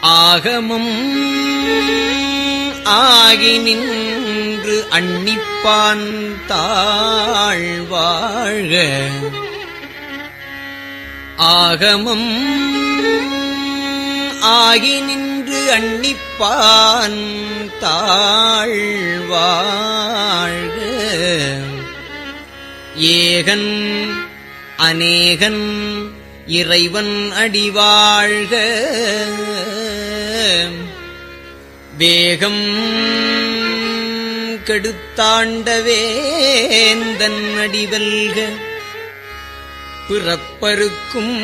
ஆகமும் ஆகி நின்று அன்னிப்பான் தாழ்வாழ்க. ஆகமும் ஆகி நின்று அன்னிப்பான் தாழ்வாழ்க. ஏகன் அநேகன் இறைவன் அடிவாழ்க. வேகம் கெடுத்தாண்டவேந்தன் அடிவல்க பிறப்பருக்கும்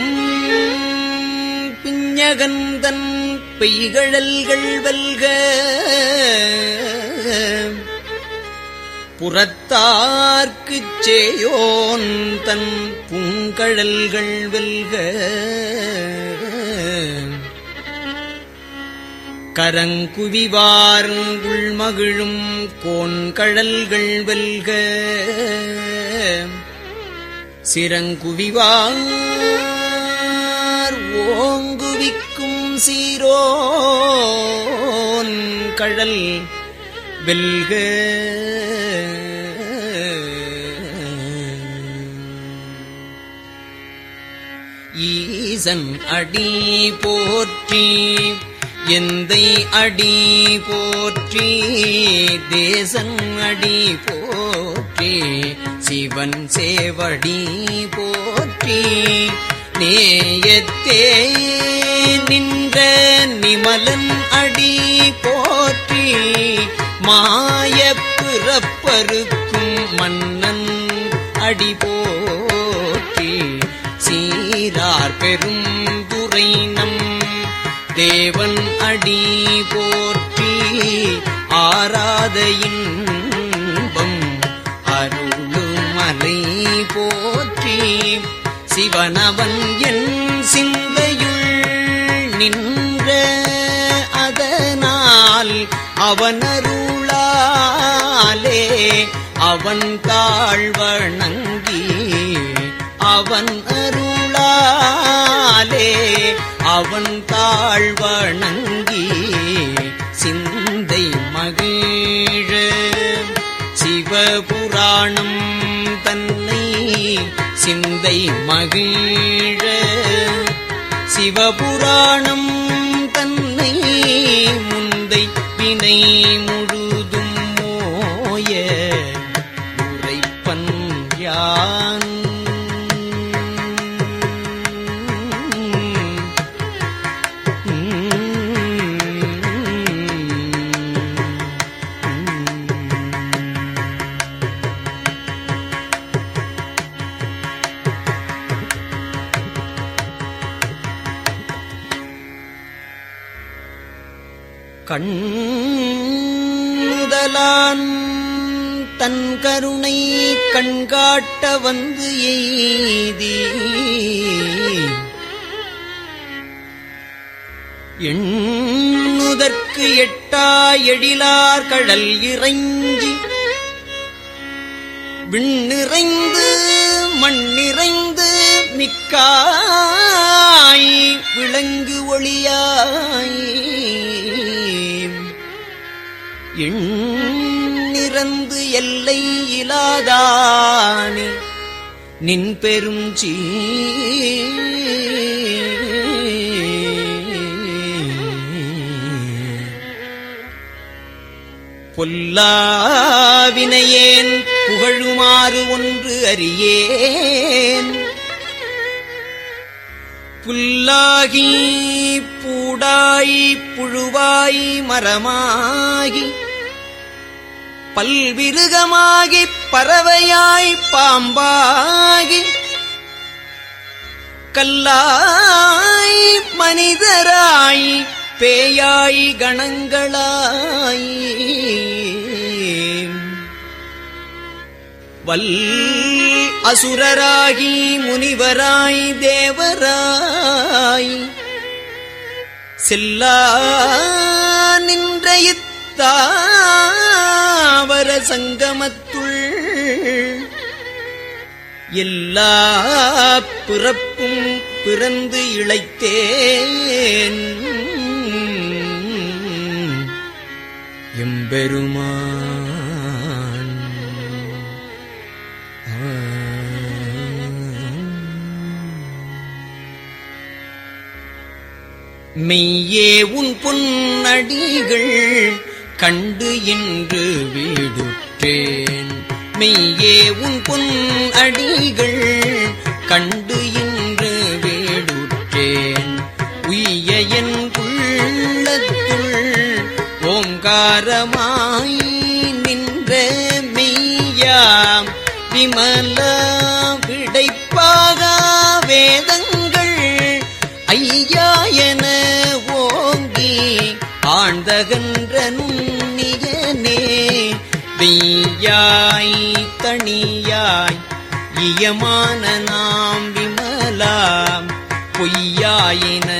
பிஞகந்தன் பெய்கழல்கள் வல்க. புறத்தார்க்குச் சேயோன் தன் பூங்கழல்கள் வெல்க. கரங்குவிவார் உள்மகிழும் கோன்கழல்கள் வெல்க. சிறங்குவிவார் ஓங்குவிக்கும் சீரோன் கழல் வெல்க. ஈசன் அடி போற்றி எந்தை அடி போற்றி தேசன் அடி போற்றி சிவன் சேவடி போற்றி. நேயத்தே நின்ற நிமலன் அடி போற்றி மாய பிறப்பருக்கும் மன்னன் அடி போற்றி. சீரார் பெரும் துறை நம் தேவன் அடி போற்றி ஆராத இன்பம் அருளுமலை போற்றி. சிவனவன் என் சிந்தையுள் நின்ற அதனால் அவனருளாலே அவன் தாழ்வணங்கி அவன் அருளாலே அவன் தாழ்வணங்கி சிந்தை மகிழ. சிவபுராணம் தன்னை சிந்தை மகிழ. சிவபுராணம் தன்னை முந்தை வினை கண்ணுதலான் தன் கருணை கண்காட்ட வந்து எய்தி. எண்ணுதற்கு எட்டா எழிலார் கடல் இறைஞ்சி. விண்ணிறைந்து மண்ணிறைந்து மிக்காய். விளங்கு ஒளியாய். எண்ணிறந்து எல்லை இலாதானே. நின் பெரும் சீ. பொல்லாவினையேன் புகழுமாறு ஒன்று அறியேன். புல்லாகி பூடாய் புழுவாய் மரமாகி பல்விருகமாகி பறவையாய் பாம்பாகி கல்லாய் மனிதராய் பேயாய் கணங்களாய் வல் அசுரராகி முனிவராய் தேவராய் செல்லா நின்ற தாவர சங்கமத்துள் எல்லா பிறப்பும் பிறந்து இழைத்தேன். எம்பெருமான். மெய்யே உன் பொன்னடிகள் கண்டு இன்று வீடுற்றேன். மெய்யே உன் பொன் அடிகள் கண்டு இன்று வீடுற்றேன். உய்ய என் உள்ளத்துள் ஓங்காரமாய் நின்ற மெய்யாம். விமல விடைப்பாக வேதங்கள் ஐயா தனியாய் தனியாய் இயமான நாம் விமலாம். பொய்யாயின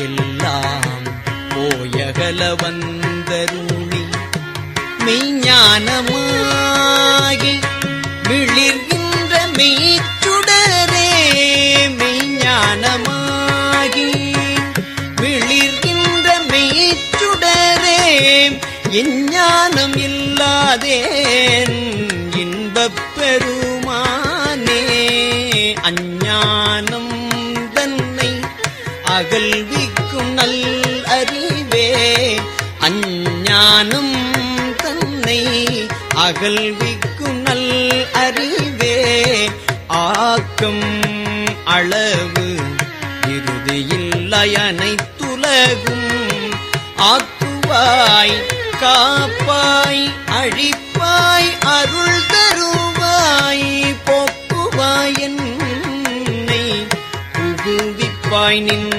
எல்லாம் போயகல வந்தருளி. மெய்ஞானமாகி விளிர்கின்ற மெய்ச்சுடரே மெய்ஞானமாகி விளிர்கின்ற மெய்ச்சுடரே எஞ்ஞானம் அல்லாதேன் இன்பப் பெருமானே அஞ்ஞானம் தன்னை அகல்விக்கும் நல் அறிவே. அஞ்ஞானம் தன்னை அகல்விக்கும் நல் அறிவே. ஆக்கம் அளவு இறுதியில்லை அனைத்துலகும் ஆக்குவாய் காப்பாய் அழிப்பாய் அருள் தருவாய் போக்குவாய் என்னை புகுவிப்பாய். நின்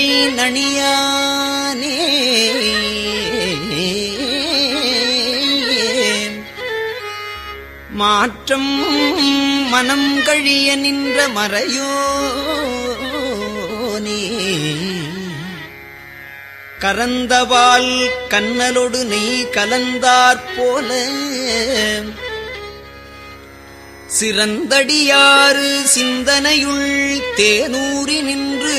சேயாய் நணியானே. மாற்றம் மனம் கழிய நின்ற மறையோனே. கரந்தவால் கண்ணலொடு நெய் கலந்தாற்போல சிறந்தடியாறு சிந்தனையுள் தேனூறி நின்று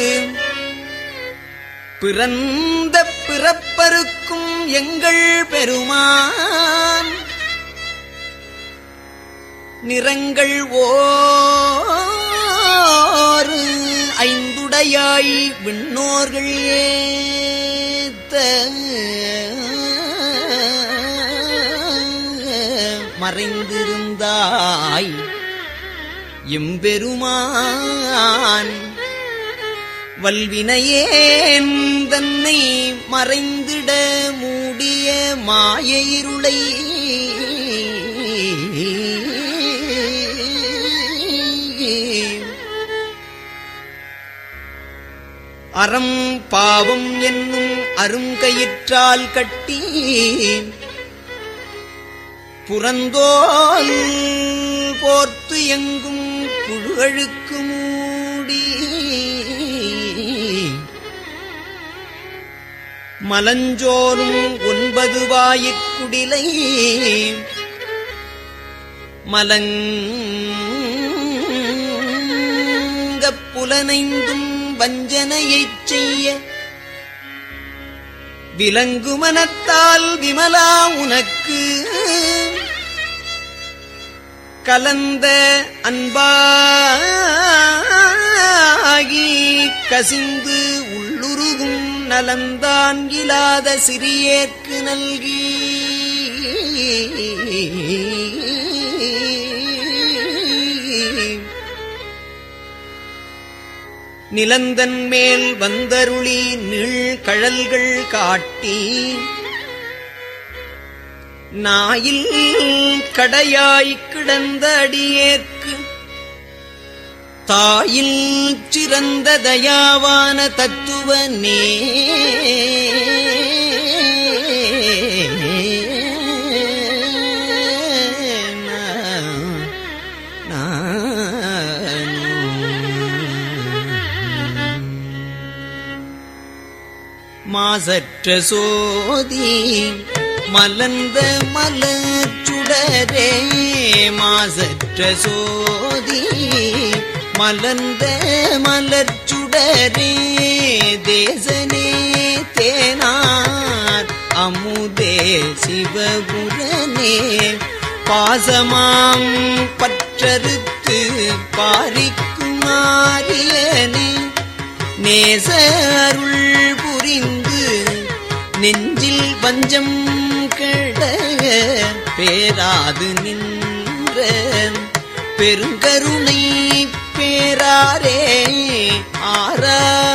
பிறந்த பிறப்பருக்கும் எங்கள் பெருமான். நிறங்கள் ஓரு ஐந்துடையாய் விண்ணோர்கள் ஏத்த மறைந்திருந்தாய் எம்பெருமான். வல்வினையேன் தன்னை மறைந்திட மூடிய மாய இருளை அறம் பாவம் என்னும் அருங்கயிற்றால் கட்டி புறந்தோல் போர்த்து எங்கும் புழுகழுக்கு மலஞ்சோறும் ஒன்பது வாயிற்குடிலை மலங்கப் புலனைந்தும் வஞ்சனையைச் செய்ய. விலங்கு மனத்தால் விமலா உனக்கு. கலந்த அன்பாகி கசிந்து உள்ளுருகும் நலந்தான் இலாத சிறியேற்கு நல்கி. நிலந்தன் மேல் வந்தருளி நீள் கழல்கள் காட்டி நாயில் கடையாய்க் கிடந்த அடியேற்கு தாயில் சிறந்த தயாவான தத்துவனே மாசற்ற சோதி மலர்ந்த மலர் சுடரே மாசற்ற சோதி. மலர்ந்த மலர் சுடரே தேசனே தேனார். அமுதே சிவகுரனே பாசமாம் பற்றறுத்து பாரிக்கும் ஆரியனே நேச அருள் புரிந்து நெஞ்சில் பஞ்சம் கெட பேராது நின்ற பெருங்கருணை பேராரே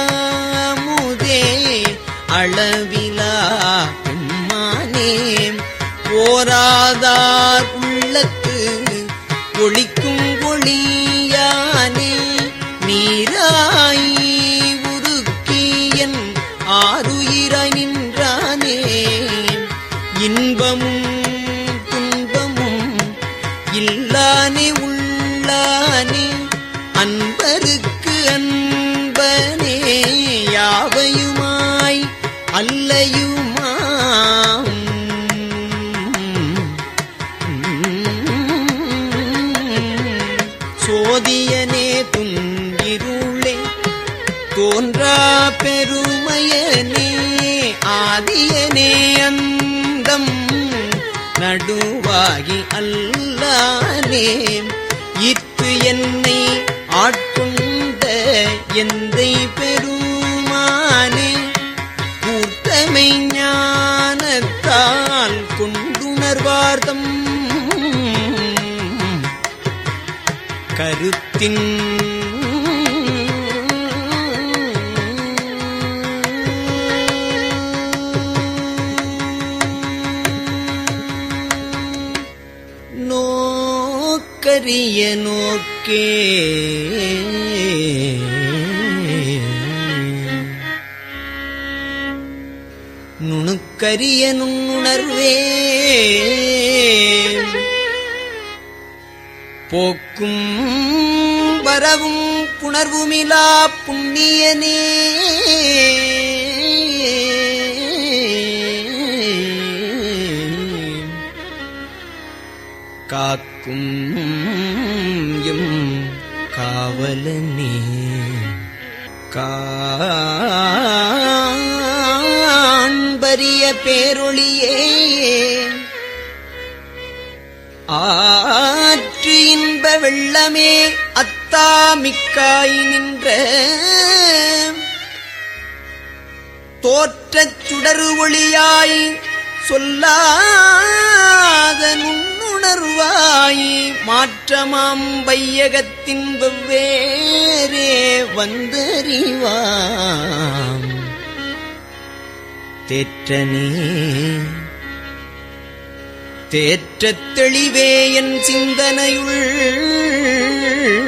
ஆறாமுதே அளவிலா பெம்மானே போராதா சோதியனே துங்கிருளே. தோன்றா பெருமையனே ஆதியனே அந்தம். நடுவாகி அல்லானே இத்து என்னை ஆட்கொண்ட எந்தை பெரு கருத்தின் நோக்கரிய நோக்கே. நுணுக்கரிய நுண்ணுணர்வே. போக்கும் வரவும் புணர்வுமிலா புண்ணியனே. காக்கும் எம் காவலனே. காண்பரிய பேரொழிய வெள்ளமே அத்தாமிக்காய் நின்ற தோற்றச் சுடரு ஒளியாய் சொல்லாத நுண்ணுணர்வாய் மாற்றமாம் வையகத்தின் வெவ்வேறே வந்தறிவாம். தேற்றனே தேற்ற தெளிவே என் சிந்தனையுள்.